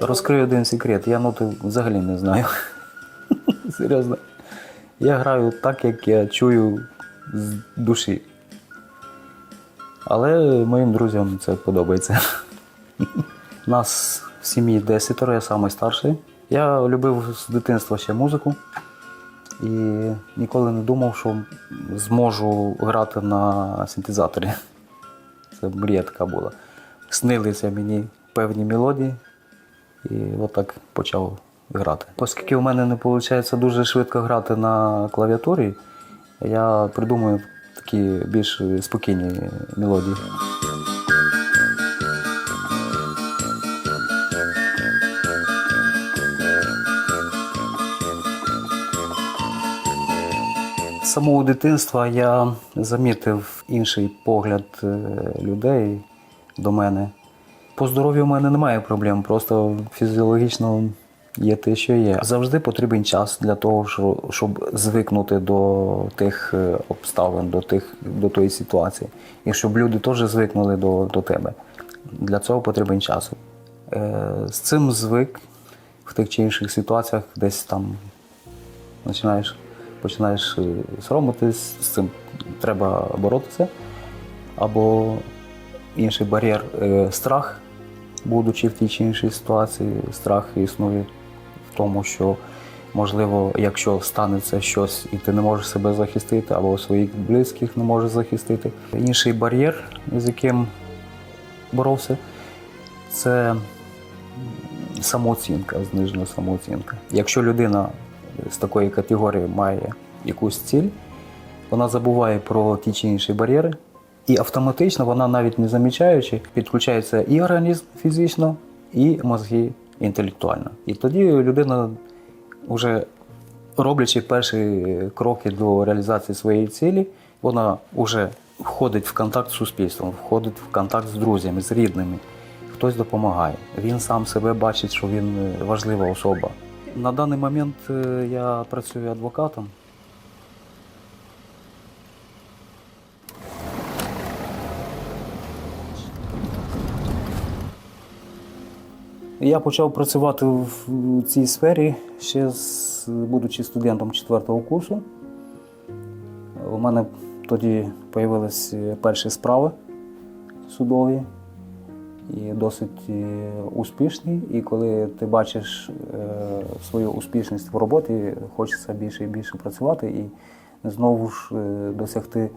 Розкрию один секрет. Я ноти взагалі не знаю. Серйозно. Я граю так, як я чую з душі. Але моїм друзям це подобається. Нас в сім'ї десятеро, я самий старший. Я любив з дитинства ще музику і ніколи не думав, що зможу грати на синтезаторі. Це мрія така була. Снилися мені певні мелодії, і отак почав грати. Оскільки у мене не виходить дуже швидко грати на клавіатурі, я придумую такі більш спокійні мелодії. З самого дитинства я замітив інший погляд е, людей до мене. По здоров'ю в мене немає проблем, просто фізіологічно є те, що є. Завжди потрібен час для того, щоб звикнути до тих е, обставин, до, тих, до тої ситуації. І щоб люди теж звикнули до, до тебе. Для цього потрібен час. Е, З цим звик в тих чи інших ситуаціях десь там починаєш, починаєш е, соромитись, з цим треба боротися. Або інший бар'єр страх, будучи в тій чи іншій ситуації, страх існує в тому, що можливо, якщо станеться щось і ти не можеш себе захистити, або своїх близьких не можеш захистити. Інший бар'єр, з яким боровся, це самооцінка, знижена самооцінка. Якщо людина з такої категорії має якусь ціль, вона забуває про ті чи інші бар'єри, і автоматично вона, навіть не замічаючи, підключається і організм фізично, і мозги інтелектуально. І тоді людина, вже роблячи перші кроки до реалізації своєї цілі, вона вже входить в контакт з суспільством, входить в контакт з друзями, з рідними. Хтось допомагає. Він сам себе бачить, що він важлива особа. На даний момент е, я працюю адвокатом. Я почав працювати в цій сфері ще з, будучи студентом четвертого курсу. У мене тоді з'явилися перші справи судові і досить е, успішні. І коли ти бачиш е, свою успішність в роботі, хочеться більше і більше працювати і знову ж е, досягти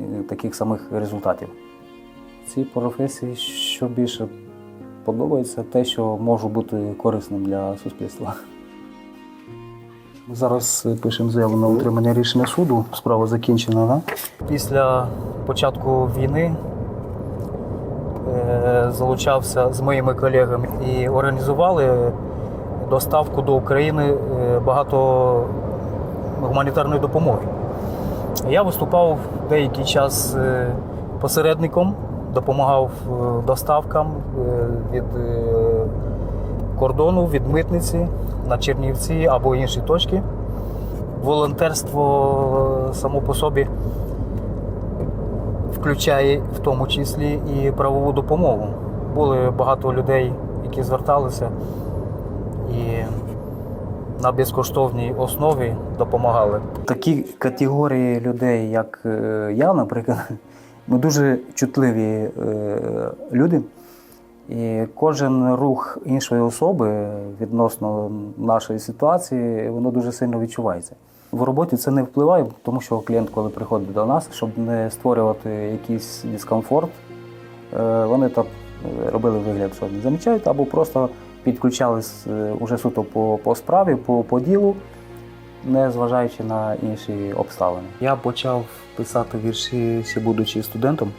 е, таких самих результатів. Цій професії що більше подобається те, що можу бути корисним для суспільства. Ми зараз пишемо заяву на утримання рішення суду. Справа закінчена. Да? Після початку війни е, залучався з моїми колегами і організували доставку до України е, багато гуманітарної допомоги. Я виступав деякий час е, посередником, допомагав е, доставкам е, від е, кордону, від митниці на Чернівці або інші точки. Волонтерство само по собі включає в тому числі і правову допомогу. Були багато людей, які зверталися і на безкоштовній основі допомагали. Такі категорії людей, як я, наприклад, ми дуже чутливі е, люди. І кожен рух іншої особи відносно нашої ситуації, воно дуже сильно відчувається. В роботі це не впливає, тому що клієнт, коли приходить до нас, щоб не створювати якийсь дискомфорт, е, вони так е, робили вигляд, що не замічають, або просто підключались уже суто по, по справі, по, по ділу, не зважаючи на інші обставини. Я почав писати вірші, ще будучи студентом.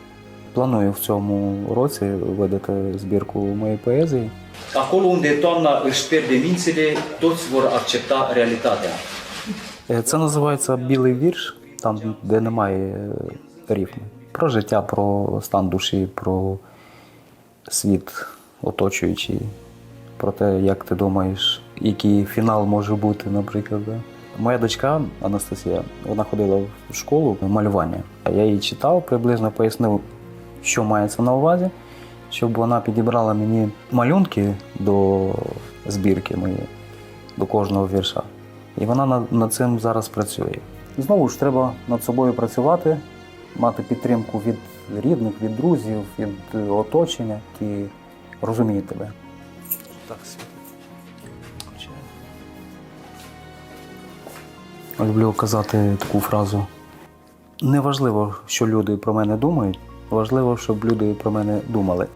Планую в цьому році видати збірку моєї поезії. Acolo unde toamna își pierde mințile, toți vor accepta realitatea. Це називається Білий вірш, там, де немає е, рифми. Про життя, про стан душі, про світ оточуючий, про те, як ти думаєш, який фінал може бути, наприклад. да. Моя дочка Анастасія, вона ходила в школу малювання. Я їй читав, приблизно пояснив, що мається на увазі, щоб вона підібрала мені малюнки до збірки мої до кожного вірша. І вона над, цим зараз працює. Знову ж треба над собою працювати, мати підтримку від рідних, від друзів, від оточення, які розуміють тебе. Так, Люблю казати таку фразу. Неважливо, що люди про мене думають, важливо, щоб люди про мене думали.